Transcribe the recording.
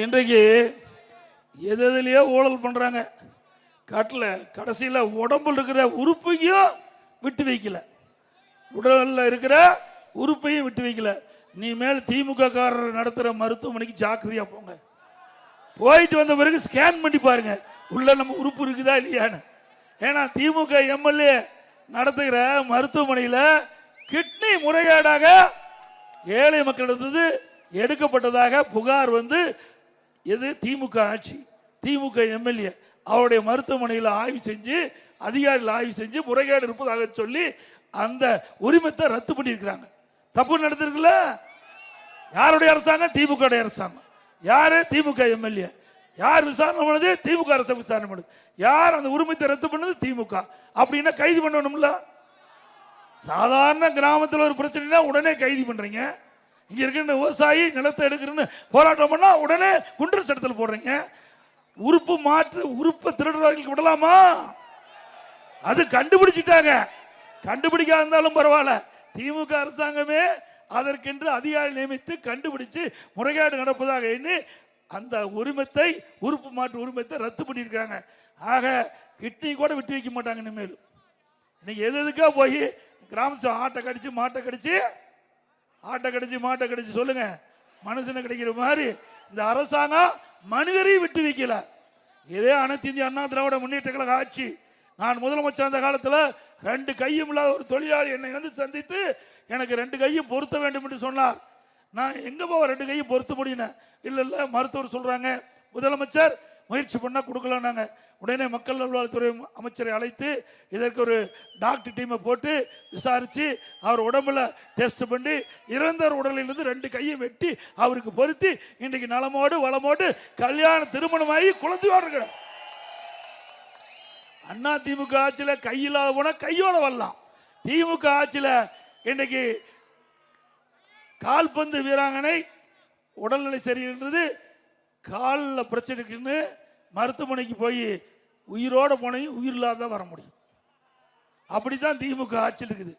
இன்றைக்கு எது எதுலையோ ஊழல் பண்ணுறாங்க காட்டில் கடைசியில் உடம்புல இருக்கிற உறுப்பையும் விட்டு வைக்கல. உடலில் இருக்கிற உறுப்பையும் விட்டு வைக்கல. நீ மேல் திமுக காரர் நடத்துகிற மருத்துவமனைக்கு ஜாக்கிரதையாக போங்க. போயிட்டு வந்த பிறகு ஸ்கேன் பண்ணி பாருங்க. உள்ள நம்ம உறுப்பு இருக்குதா இல்லையான்னு. ஏன்னா திமுக எம்எல்ஏ நடத்துகிற மருத்துவமனையில் கிட்னி முறைகேடாக ஏழை மக்களிடத்து எடுக்கப்பட்டதாக புகார் வந்து எது? திமுக ஆட்சி. திமுக எம்எல்ஏ. அவருடைய மருத்துவமனையில் ஆய்வு செஞ்சு அதிகாரிகள் ஆய்வு செஞ்சு முறைகேடு இருப்பதாக சொல்லி அந்த உரிமத்தை ரத்து பண்ணியிருக்கிறாங்க. தப்பு நடந்திருக்குல்ல? யாருடைய அரசாங்கம்? திமுக அரசாங்கம். யாரு? திமுக எம்எல்ஏ. யார் விசாரணை பண்ணது? திமுக அரசு விசாரணை பண்ணுது. யார் அந்த உரிமத்தை ரத்து பண்ணது? திமுக. அப்படின்னா கைது பண்ணணும்ல? சாதாரண கிராமத்தில் ஒரு பிரச்சனைனா உடனே கைது பண்ணுறீங்க இங்கே இருக்கின்ற விவசாயி நிலத்தை எடுக்கிறேன்னு போராட்டம் பண்ணால் உடனே குண்டர் சட்டத்தில் போடுறீங்க. உறுப்பு மாற்று உறுப்பை திருடுறவர்களுக்கு விடலாமா? அது கண்டுபிடிச்சிட்டாங்க. கண்டுபிடிக்காத இருந்தாலும் பரவாயில்ல. திமுக அரசாங்கமே அதற்கென்று அதிகாரி நியமித்து கண்டுபிடிச்சு முறைகேடு நடப்பதாக எண்ணி அந்த உரிமத்தை உறுப்பு மாற்று உரிமத்தை ரத்து பண்ணியிருக்காங்க. ஆக கிட்னி கூட விட்டு வைக்க மாட்டாங்க இனிமேல். இன்னைக்கு எது எதுக்காக போய் கிராமத்து ஆட்டை கடிச்சு மாட்டை கடிச்சு ஆட்டை கடிச்சு மாட்டை கடிச்சு சொல்லுங்க. மனுஷனை கிடைக்கிற மாதிரி இந்த அரசாங்கம் மனிதரையும் விட்டு வைக்கல. இதே அனைத்து இந்திய அண்ணா திராவிட முன்னேற்ற கழக ஆட்சி. நான் முதலமைச்சர் அந்த காலத்தில் ரெண்டு கையும் இல்லாத ஒரு தொழிலாளி என்னை வந்து சந்தித்து எனக்கு ரெண்டு கையும் பொருத்த வேண்டும் என்று சொன்னார். நான் எங்கே போக ரெண்டு கையும் பொருத்த முடியினேன் இல்லை இல்லை மருத்துவர் சொல்கிறாங்க முதலமைச்சர் முயற்சி பண்ணால் கொடுக்கலாம் நாங்கள் உடனே மக்கள் நல்வாழ்வுத்துறை அமைச்சரை அழைத்து இதற்கு ஒரு டாக்டர் டீமை போட்டு விசாரித்து அவர் உடம்புல டெஸ்ட் பண்ணி இறந்தவர் உடலிலிருந்து ரெண்டு கையும் வெட்டி அவருக்கு பொருத்தி இன்றைக்கு நலமோடு வளமோடு கல்யாண திருமணமாகி குழந்தையோடு இருக்கிறார். அண்ணா திமுக ஆட்சியில் கையில்லாத போனால் கையோட வரலாம். திமுக ஆட்சியில் இன்னைக்கு கால்பந்து வீராங்கனை உடல்நிலை சரியின்றது காலில் பிரச்சனைக்குன்னு மருத்துவமனைக்கு போய் உயிரோட போனையும் உயிர் இல்லாத வர முடியும். அப்படி தான் திமுக ஆட்சி இருக்குது.